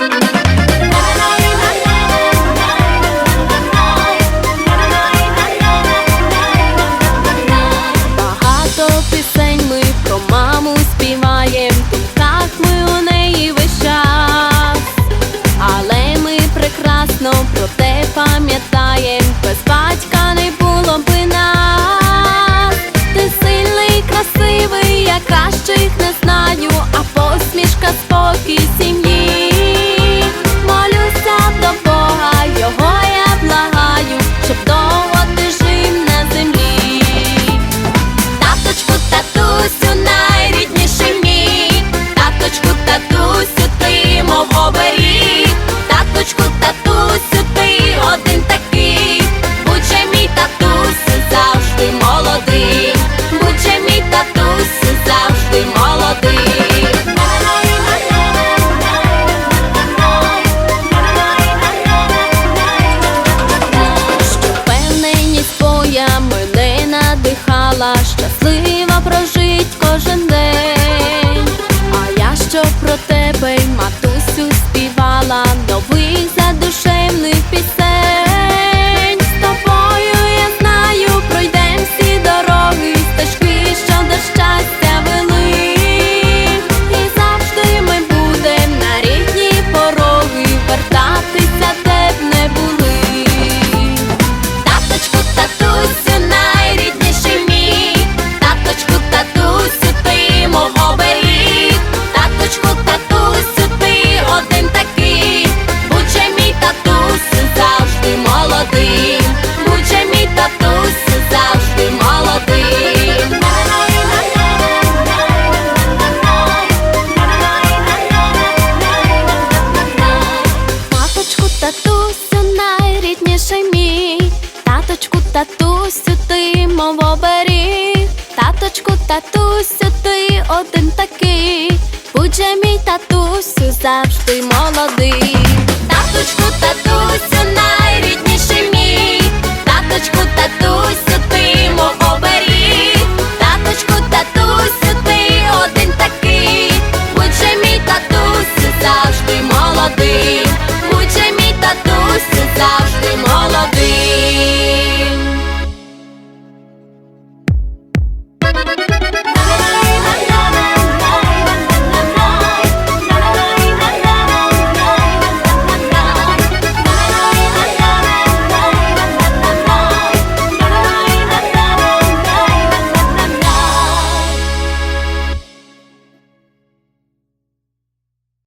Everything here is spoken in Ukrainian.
Багато пісень ми про маму співаєм, в ми у неї весь час, але ми прекрасно про те. найрідніший мій, таточку, татусю, ти мов оберіг, таточку, татусю, ти один такий, будь же мій татусю завжди молодий, таточку, татусю, найрідніший